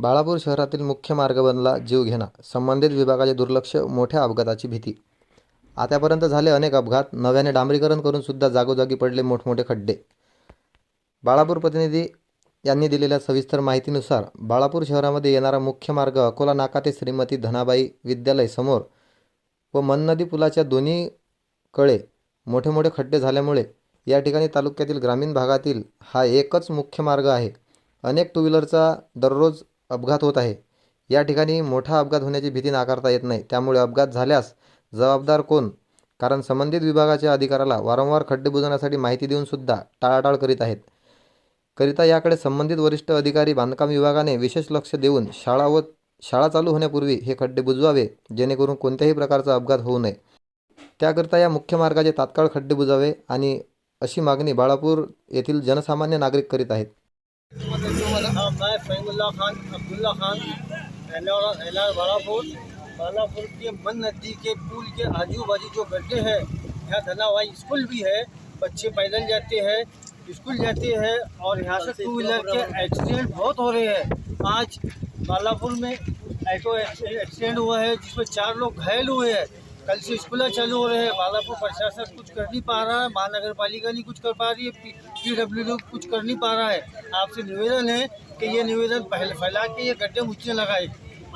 बाळापूर शहरातील मुख्य मार्ग बनला जीवघेणा संबंधित विभागाचे दुर्लक्ष मोठ्या अपघाताची भीती. आतापर्यंत झाले अनेक अपघात नव्याने डांबरीकरण करून सुद्धा जागोजागी पडले मोठमोठे खड्डे. बाळापूर प्रतिनिधी यांनी दिलेल्या सविस्तर माहितीनुसार बाळापूर शहरामध्ये येणारा मुख्य मार्ग अकोला नाका ते श्रीमती धनाबाई विद्यालय समोर व मननदी पुलाच्या दोन्ही कळे मोठे मोठे खड्डे झाल्यामुळे या ठिकाणी तालुक्यातील ग्रामीण भागातील हा एकच मुख्य मार्ग आहे. अनेक टू व्हीलरचा दररोज अपघात होत आहे. या ठिकाणी मोठा अपघात होण्याची भीती नाकारता येत नाही. त्यामुळे अपघात झाल्यास जबाबदार कोण? कारण संबंधित विभागाच्या अधिकाऱ्याला वारंवार खड्डे बुजवण्यासाठी माहिती देऊनसुद्धा टाळाटाळ करीत आहेत. करिता याकडे संबंधित वरिष्ठ अधिकारी बांधकाम विभागाने विशेष लक्ष देऊन शाळा व शाळा चालू होण्यापूर्वी हे खड्डे बुजवावे जेणेकरून कोणत्याही प्रकारचा अपघात होऊ नये. त्याकरिता या मुख्य मार्गाचे तात्काळ खड्डे बुजावे आणि अशी मागणी बाळापूर येथील जनसामान्य नागरिक करीत आहेत. खान अब्दुल्ला खान रहने वाला रहना बालापुर। बालापुर के मन नदी के पुल के आजू बाजू जो गड्ढे हैं यहाँ धनावाई स्कूल भी है बच्चे पैदल जाते हैं स्कूल जाते हैं और यहाँ से टू व्हीलर के एक्सीडेंट बहुत हो रहे हैं। आज बालापुर में ऑटो एक्सीडेंट हुआ है जिसमें चार लोग घायल हुए हैं। कल से स्कूल चालू हो रहे हैं। बालापुर प्रशासन कुछ कर नहीं पा रहा है महानगर पालिका नहीं कुछ कर पा रही है पी डब्ल्यू कुछ कर नहीं पा रहा है। आपसे निवेदन है कि ये निवेदन पहले फैला के ये गड्ढे मुझसे लगाए।